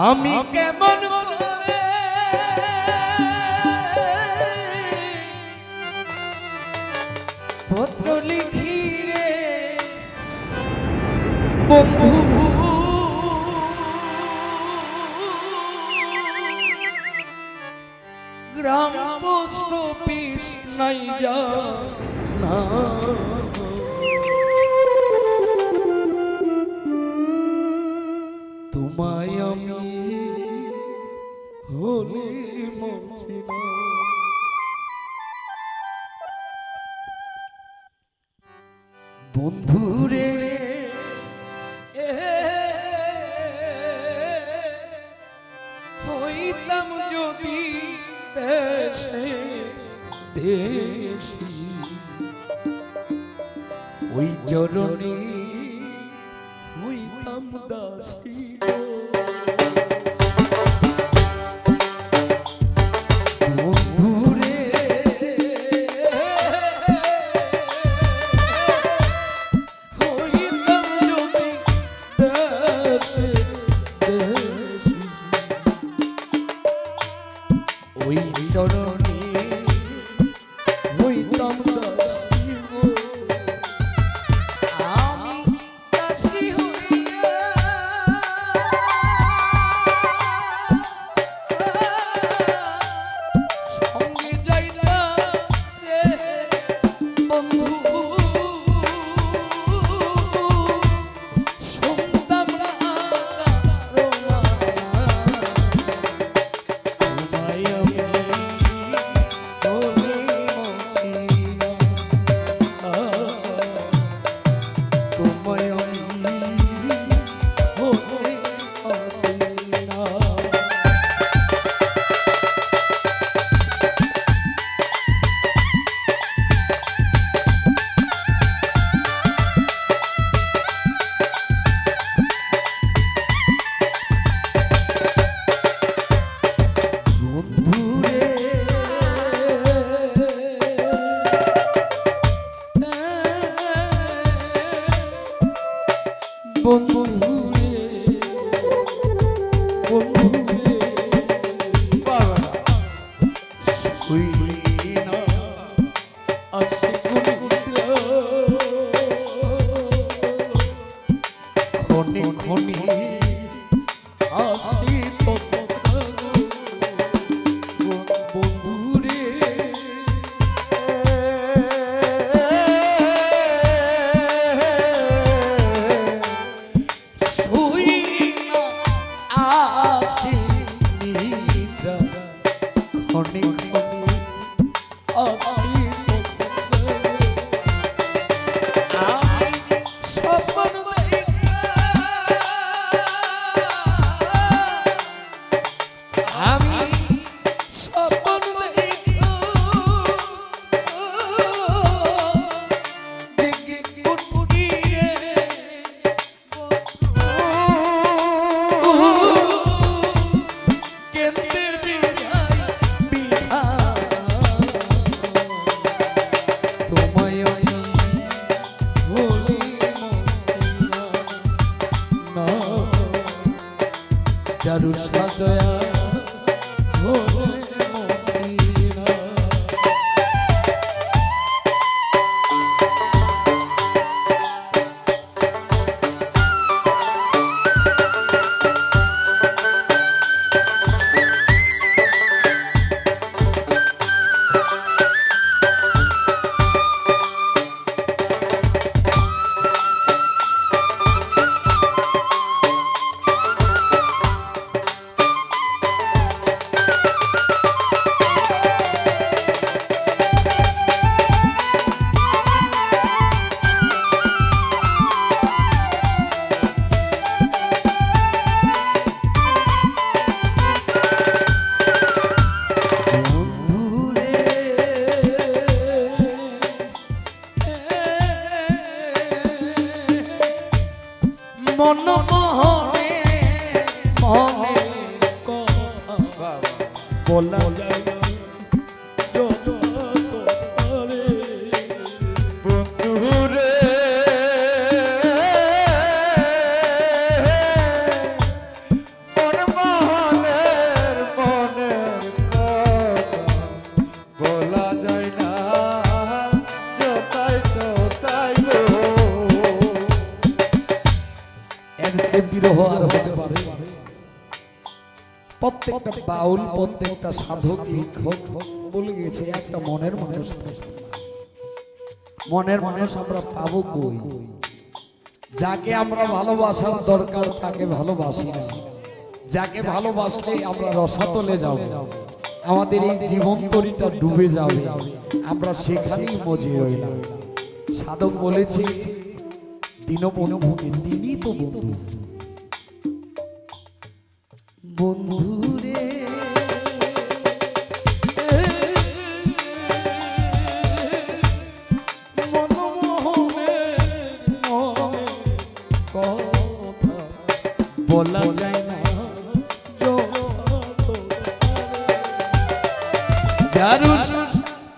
আমি কেমন পত্র লিখি রে? বন্ধু। গ্রাম পোস্ট অফিস নাই যা না। আমি হলে মরছি না বন্ধুরে হইতাম যদি দেশে ওই জরণী Aşk biz bugün মনে মনে কথা বলা যায় আর হতে পারে। প্রত্যেকটা বাউল, প্রত্যেকটা সাধক, ভিক্ষক বলে গেছে, একটা মনের মনের মানুষ আমরা পাবো কই? যাকে আমরা ভালোবাসার দরকার, তাকে ভালোবাসি যাকে ভালোবাসলে আমরা রসাতলে যাব। আমাদের এই জীবন তরিটা ডুবে যাবে। আমরা সেখানেই মজে রইলাম। সাধক বলেছে, দীনবন্ধুকে দিনই তো বন্ধু। বন্ধুরে। বলা যায় না। যার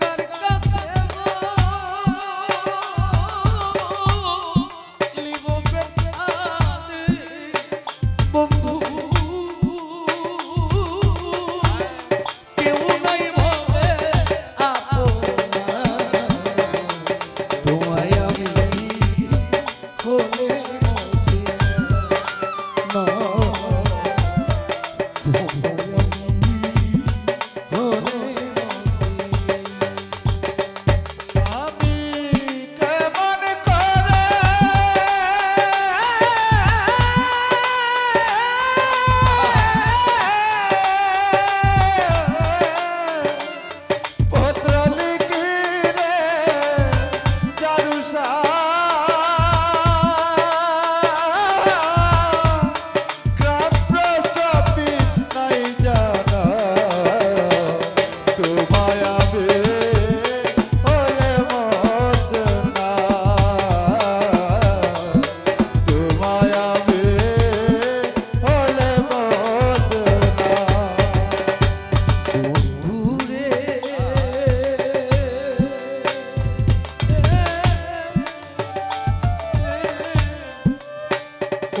তার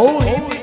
Oh, hey.